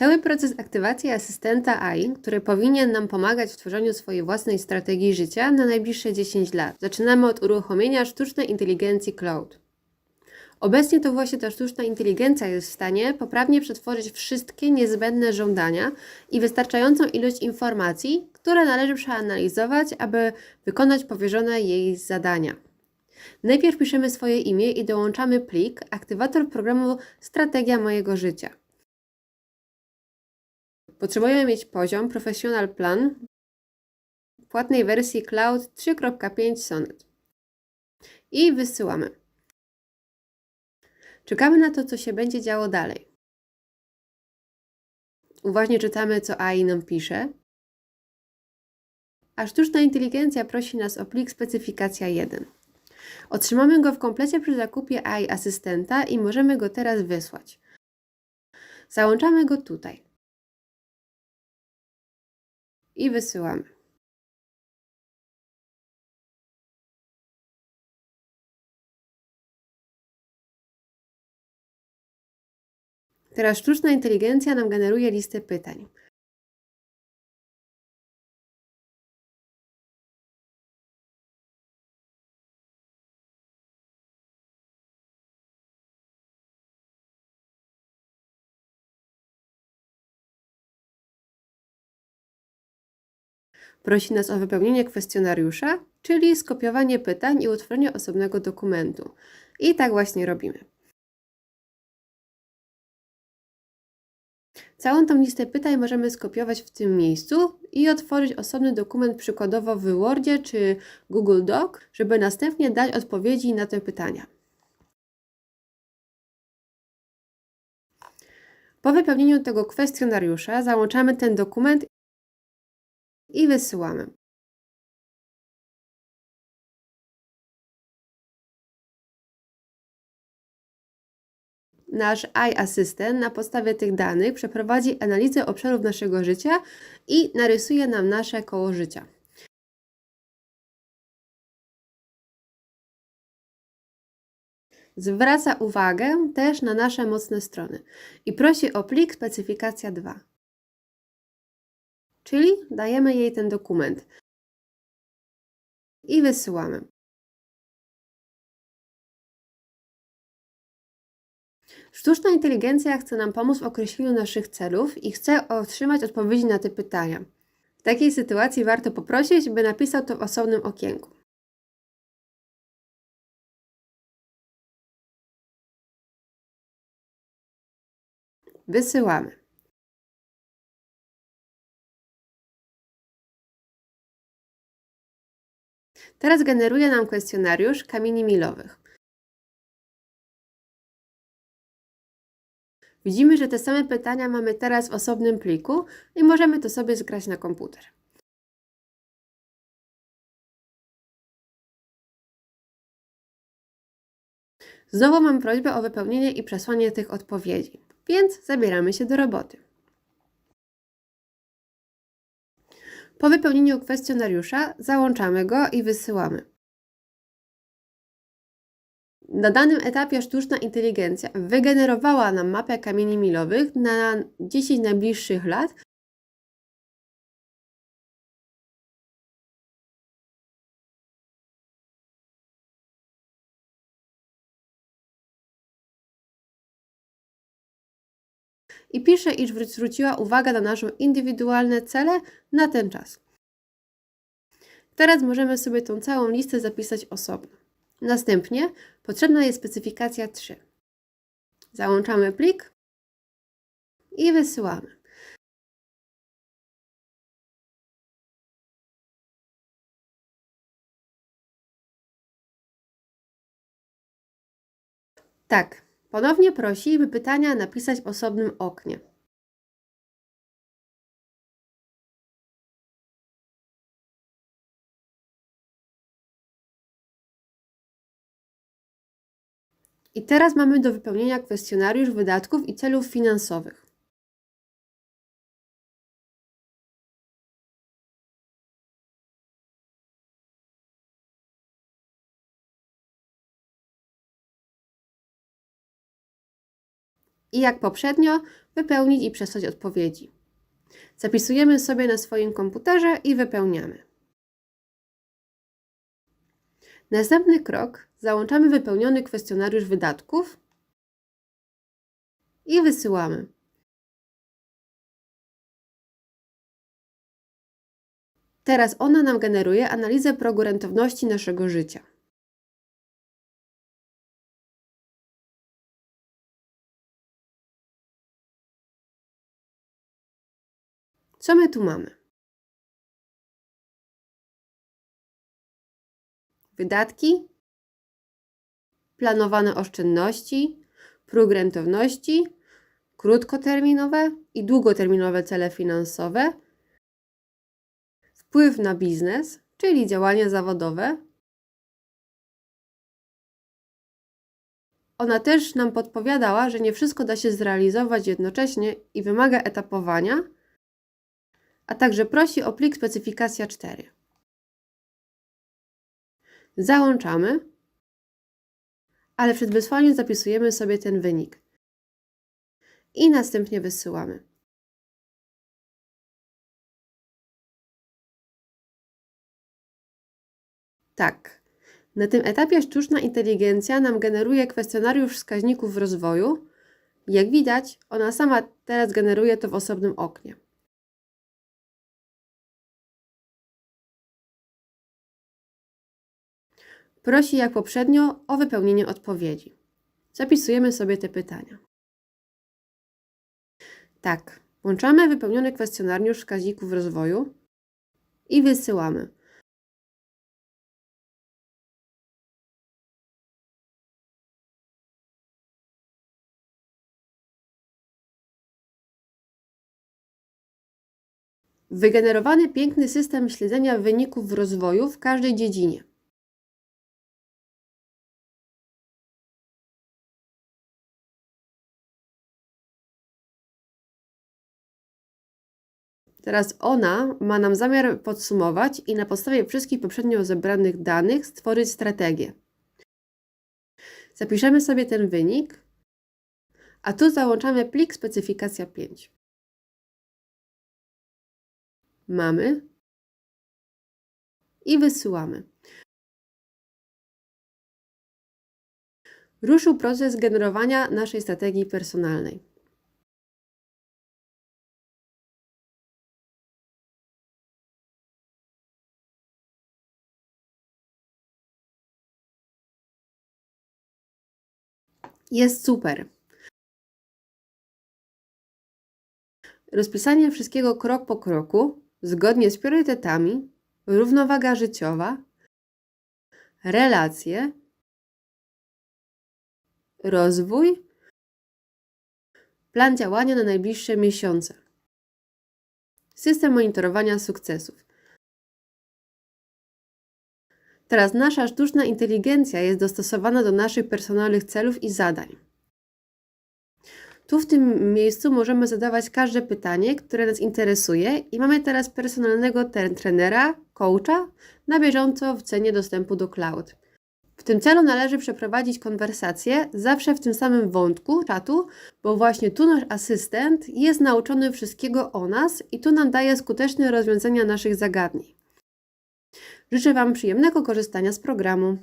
Cały proces aktywacji asystenta AI, który powinien nam pomagać w tworzeniu swojej własnej strategii życia na najbliższe 10 lat. Zaczynamy od uruchomienia sztucznej inteligencji cloud. Obecnie to właśnie ta sztuczna inteligencja jest w stanie poprawnie przetworzyć wszystkie niezbędne żądania i wystarczającą ilość informacji, które należy przeanalizować, aby wykonać powierzone jej zadania. Najpierw piszemy swoje imię i dołączamy plik aktywator programu Strategia mojego życia. Potrzebujemy mieć poziom Professional Plan płatnej wersji Cloud 3.5 Sonnet. I wysyłamy. Czekamy na to, co się będzie działo dalej. Uważnie czytamy, co AI nam pisze. A sztuczna inteligencja prosi nas o plik specyfikacja 1. Otrzymamy go w komplecie przy zakupie AI asystenta i możemy go teraz wysłać. Załączamy go tutaj. I wysyłamy. Teraz sztuczna inteligencja nam generuje listę pytań. Prosi nas o wypełnienie kwestionariusza, czyli skopiowanie pytań i utworzenie osobnego dokumentu. I tak właśnie robimy. Całą tą listę pytań możemy skopiować w tym miejscu i otworzyć osobny dokument przykładowo w Wordzie czy Google Doc, żeby następnie dać odpowiedzi na te pytania. Po wypełnieniu tego kwestionariusza załączamy ten dokument i wysyłamy. Nasz iAssistant na podstawie tych danych przeprowadzi analizę obszarów naszego życia i narysuje nam nasze koło życia. Zwraca uwagę też na nasze mocne strony i prosi o plik specyfikacja 2. Czyli dajemy jej ten dokument i wysyłamy. Sztuczna inteligencja chce nam pomóc w określeniu naszych celów i chce otrzymać odpowiedzi na te pytania. W takiej sytuacji warto poprosić, by napisał to w osobnym okienku. Wysyłamy. Teraz generuje nam kwestionariusz kamieni milowych. Widzimy, że te same pytania mamy teraz w osobnym pliku i możemy to sobie zgrać na komputer. Znowu mam prośbę o wypełnienie i przesłanie tych odpowiedzi, więc zabieramy się do roboty. Po wypełnieniu kwestionariusza załączamy go i wysyłamy. Na danym etapie sztuczna inteligencja wygenerowała nam mapę kamieni milowych na 10 najbliższych lat. I pisze, iż zwróciła uwagę na nasze indywidualne cele na ten czas. Teraz możemy sobie tą całą listę zapisać osobno. Następnie potrzebna jest specyfikacja 3. Załączamy plik i wysyłamy. Tak, ponownie prosi, by pytania napisać w osobnym oknie. I teraz mamy do wypełnienia kwestionariusz wydatków i celów finansowych. I jak poprzednio wypełnić i przesłać odpowiedzi. Zapisujemy sobie na swoim komputerze i wypełniamy. Następny krok. Załączamy wypełniony kwestionariusz wydatków i wysyłamy. Teraz ona nam generuje analizę progu rentowności naszego życia. Co my tu mamy? Wydatki, planowane oszczędności, próg rentowności, krótkoterminowe i długoterminowe cele finansowe, wpływ na biznes, czyli działania zawodowe. Ona też nam podpowiadała, że nie wszystko da się zrealizować jednocześnie i wymaga etapowania, a także prosi o plik specyfikacja 4. Załączamy, ale przed wysłaniem zapisujemy sobie ten wynik i następnie wysyłamy. Tak. Na tym etapie sztuczna inteligencja nam generuje kwestionariusz wskaźników rozwoju. Jak widać, ona sama teraz generuje to w osobnym oknie. Prosi jak poprzednio o wypełnienie odpowiedzi. Zapisujemy sobie te pytania. Tak, włączamy wypełniony kwestionariusz wskaźników rozwoju i wysyłamy. Wygenerowany piękny system śledzenia wyników rozwoju w każdej dziedzinie. Teraz ona ma nam zamiar podsumować i na podstawie wszystkich poprzednio zebranych danych stworzyć strategię. Zapiszemy sobie ten wynik, a tu załączamy plik specyfikacja 5. Mamy i wysyłamy. Ruszył proces generowania naszej strategii personalnej. Jest super. Rozpisanie wszystkiego krok po kroku, zgodnie z priorytetami, równowaga życiowa, relacje, rozwój, plan działania na najbliższe miesiące, system monitorowania sukcesów. Teraz nasza sztuczna inteligencja jest dostosowana do naszych personalnych celów i zadań. Tu w tym miejscu możemy zadawać każde pytanie, które nas interesuje i mamy teraz personalnego trenera, coacha na bieżąco w cenie dostępu do cloud. W tym celu należy przeprowadzić konwersację zawsze w tym samym wątku czatu, bo właśnie tu nasz asystent jest nauczony wszystkiego o nas i tu nam daje skuteczne rozwiązania naszych zagadnień. Życzę Wam przyjemnego korzystania z programu.